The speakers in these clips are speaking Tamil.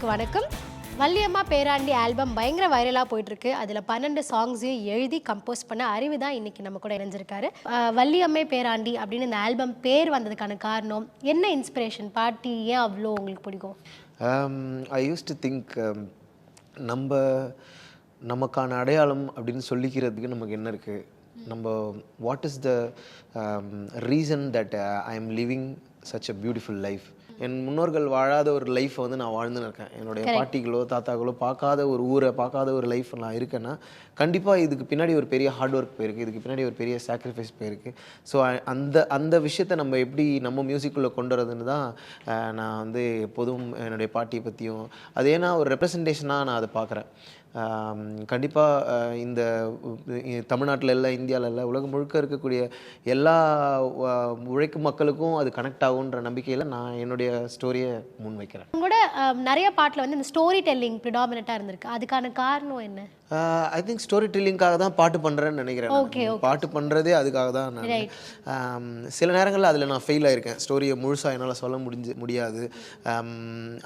நேயர்களுக்கு வணக்கம். வள்ளியம்மா பேராண்டி ஆல்பம் பயங்கர வைரலாக போயிட்டுருக்கு. அதில் பன்னெண்டு சாங்ஸையும் எழுதி கம்போஸ் பண்ண அறிவு தான் இன்றைக்கி நம்ம கூட இணைஞ்சிருக்காரு. வள்ளியம்மை பேராண்டி அப்படின்னு இந்த ஆல்பம் பேர் வந்ததுக்கான காரணம் என்ன இன்ஸ்பிரேஷன் பாட்டி ஏன் அவ்வளோ உங்களுக்கு பிடிக்கும்? ஐ யூஸ் டு திங்க் நம்ம நமக்கான அடையாளம் அப்படின்னு சொல்லிக்கிறதுக்கு நமக்கு என்ன இருக்குது நம்ம what is the reason that I am living such a beautiful life என் முன்னோர்கள் வாழாத ஒரு லைஃப்பை வந்து நான் வாழ்ந்துன்னு இருக்கேன். என்னுடைய பாட்டிகளோ தாத்தாக்களோ பார்க்காத ஒரு ஊரை பார்க்காத ஒரு லைஃப் நான் இருக்கேன்னா கண்டிப்பாக இதுக்கு பின்னாடி ஒரு பெரிய ஹார்ட் ஒர்க் போயிருக்கு. இதுக்கு பின்னாடி ஒரு பெரிய சாக்ரிஃபைஸ் போயிருக்கு. ஸோ அந்த அந்த விஷயத்தை நம்ம எப்படி நம்ம மியூசிக்குள்ளே கொண்டு வரதுன்னு தான் நான் வந்து எப்போதும் என்னுடைய பாட்டியை பற்றியும் அது ஏன்னா ஒரு ரெப்ரசன்டேஷனாக நான் அதை பார்க்குறேன். கண்டிப்பாக இந்த தமிழ்நாட்டுல இல்லை இந்தியாவில் இல்லை உலகம் முழுக்க இருக்கக்கூடிய எல்லா உழைக்கும் மக்களுக்கும் அது கனெக்ட் ஆகுன்ற நம்பிக்கையில் நான் என்னுடைய ஸ்டோரியை முன்வைக்கிறேன். உங்களோட நிறைய பாட்டில் வந்து இந்த ஸ்டோரி டெல்லிங் ப்ரிடாமினட்டாக இருந்திருக்கு. அதுக்கான காரணம் என்ன? ஐ திங்க் ஸ்டோரி டெல்லிங்காக தான் பாட்டு பண்ணுறேன்னு நினைக்கிறேன். பாட்டு பண்ணுறதே அதுக்காக தான் நான். சில நேரங்களில் அதில் நான் ஃபெயில் ஆயிருக்கேன். ஸ்டோரியை முழுசாக என்னால் சொல்ல முடிஞ்சு முடியாது.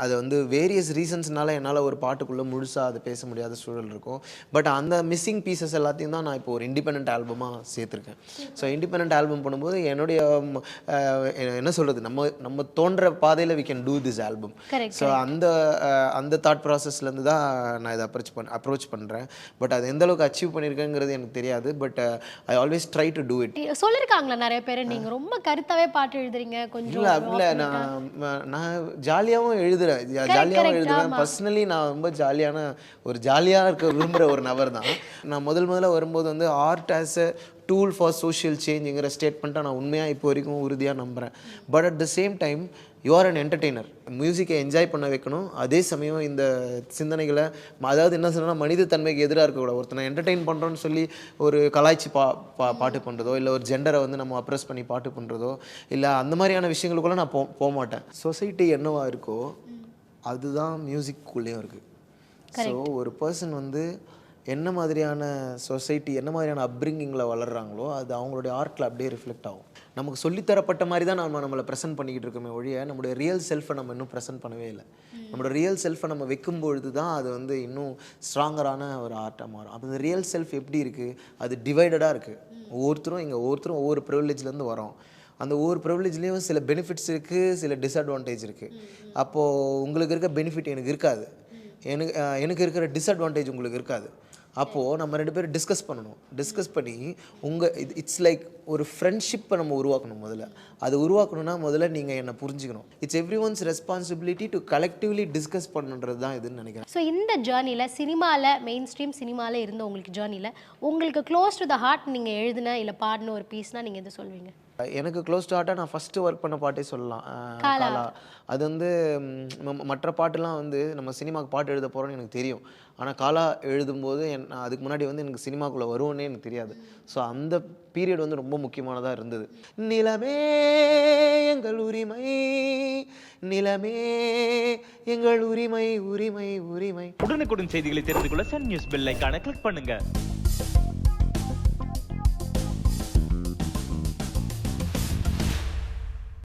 அது வந்து வேரியஸ் ரீசன்ஸ்னால என்னால் ஒரு பாட்டுக்குள்ளே முழுசாக அதை பேச முடியாத சூழல் இருக்கும். பட் அந்த மிஸ்ஸிங் பீசஸ் எல்லாத்தையும் தான் நான் இப்போ ஒரு இண்டிபெண்ட் ஆல்பமாக சேர்த்துருக்கேன். ஸோ இண்டிபெண்ட் ஆல்பம் பண்ணும்போது என்னுடைய என்ன சொல்கிறது நம்ம நம்ம தோன்ற பாதையில் we can do this album so அந்த அந்த தாட் ப்ராசஸ்லேருந்து தான் நான் இதை அப்ரோச் பண்ண அப்ரோச் பண்ணுறேன் பட் அது எந்த அளவுக்கு அச்சீவ் பண்ணியிருக்கேங்கிறது எனக்கு தெரியாது. But I always try to do it சொல்லியிருக்காங்களா நிறைய பேர்? நீங்க ரொம்ப கருத்தாவே பாட்டு எழுதுறீங்க. கொஞ்சம் இல்லை இல்லை நான் நான் ஜாலியாகவும் எழுதுறேன். ஜாலியாகவும் எழுதுவேன். பர்சனலி நான் ரொம்ப ஜாலியான ஒரு ஜாலியாக இருக்க விரும்புகிற ஒரு நபர் தான். நான் முதல் முதல்ல வரும்போது வந்து art as tool for social சேஞ்சுங்கிற ஸ்டேட்மெண்ட்டை நான் உண்மையாக இப்போ வரைக்கும் உறுதியாக நம்புகிறேன் but at the same time you are an entertainer மியூசிக்கை என்ஜாய் பண்ண வைக்கணும். அதே சமயம் இந்த சிந்தனைகளை அதாவது என்ன சொல்லணும்னா மனித தன்மைக்கு எதிராக இருக்கக்கூடாது. ஒருத்தனை என்டர்டெயின் பண்ணுறோன்னு சொல்லி ஒரு கலாய்ச்சி பா பா பாட்டு பண்ணுறதோ இல்லை ஒரு ஜெண்டரை வந்து நம்ம அப்ரெஸ் பண்ணி பாட்டு பண்ணுறதோ இல்லை அந்த மாதிரியான விஷயங்களுக்குள்ள நான் போ போக மாட்டேன். சொசைட்டி என்னவா இருக்கோ அதுதான் மியூசிக்குள்ளேயும் இருக்குது ஸோ ஒரு பர்சன் வந்து என்ன மாதிரியான சொசைட்டி என்ன மாதிரியான அப்ரிங்கிங்கில் வளர்றாங்களோ அது அவங்களுடைய ஆர்ட்டில் அப்படியே ரிஃப்ளெக்ட் ஆகும். நமக்கு சொல்லித்தரப்பட்ட மாதிரி தான் நம்ம நம்மளை ப்ரெசென்ட் பண்ணிக்கிட்டு இருக்கோமே ஒழிய நம்மளுடைய ரியல் செல்ஃபை நம்ம இன்னும் ப்ரெசென்ட் பண்ணவே இல்லை. நம்மளோட ரியல் செல்ஃபை நம்ம வைக்கும் பொழுது தான் அது வந்து இன்னும் ஸ்ட்ராங்கரான ஒரு ஆர்ட்டாக மாறும். அப்போ இந்த ரியல் செல்ஃப் எப்படி இருக்குது அது டிவைடடாக இருக்குது ஒவ்வொருத்தரும் இங்கே ஒவ்வொருத்தரும் ஒவ்வொரு ப்ரிவிலேஜ்லேருந்து வரோம் அந்த ஒவ்வொரு ப்ரிவிலேஜ்லேயும் சில பெனிஃபிட்ஸ் இருக்குது சில டிஸ்அட்வான்டேஜ் இருக்குது அப்போது உங்களுக்கு இருக்க பெனிஃபிட் எனக்கு இருக்காது. எனக்கு எனக்கு இருக்கிற டிஸ்அட்வான்டேஜ் உங்களுக்கு இருக்காது. அப்போது நம்ம ரெண்டு பேரும் டிஸ்கஸ் பண்ணணும். டிஸ்கஸ் பண்ணி உங்கள் இது இட்ஸ் லைக் ஒரு ஃப்ரெண்ட்ஷிப்பை நம்ம உருவாக்கணும் முதல்ல. அது உருவாக்கணும்னா முதல்ல நீங்கள் என்னை புரிஞ்சுக்கணும். It's everyone's responsibility to collectively discuss பண்ணுன்றது தான் இதுன்னு நினைக்கிறேன். ஸோ இந்த ஜேர்னியில் சினிமாவில் மெயின் ஸ்ட்ரீம் சினிமாவில் இருந்த உங்களுக்கு ஜேர்னியில் உங்களுக்கு க்ளோஸ் டு த ஹார்ட் நீங்கள் எழுதின இல்லை பாடின ஒரு பீஸ்னால் நீங்கள் எது சொல்வீங்க? எனக்கு க்ளோஸ் டு ஹார்ட்டாக நான் ஃபஸ்ட்டு ஒர்க் பண்ண பாட்டே சொல்லலாம். காலா. அது வந்து மற்ற பாட்டுலாம் வந்து நம்ம சினிமாவுக்கு பாட்டு எழுத போகிறோம்னு எனக்கு தெரியும். ஆனால் காலா எழுதும்போது என் அதுக்கு முன்னாடி வந்து எனக்கு சினிமாக்குள்ளே வருவோன்னே எனக்கு தெரியாது. ஸோ அந்த பீரியட் வந்து ரொம்ப முக்கியமானதாக இருந்தது. நிலமே எங்கள் உரிமை நிலமே எங்கள் உரிமை உரிமை உரிமை. உடனுக்குடன் செய்திகளை தெரிந்து கொள்ள சன் நியூஸ் பெல் ஐகானை கிளிக் பண்ணுங்க.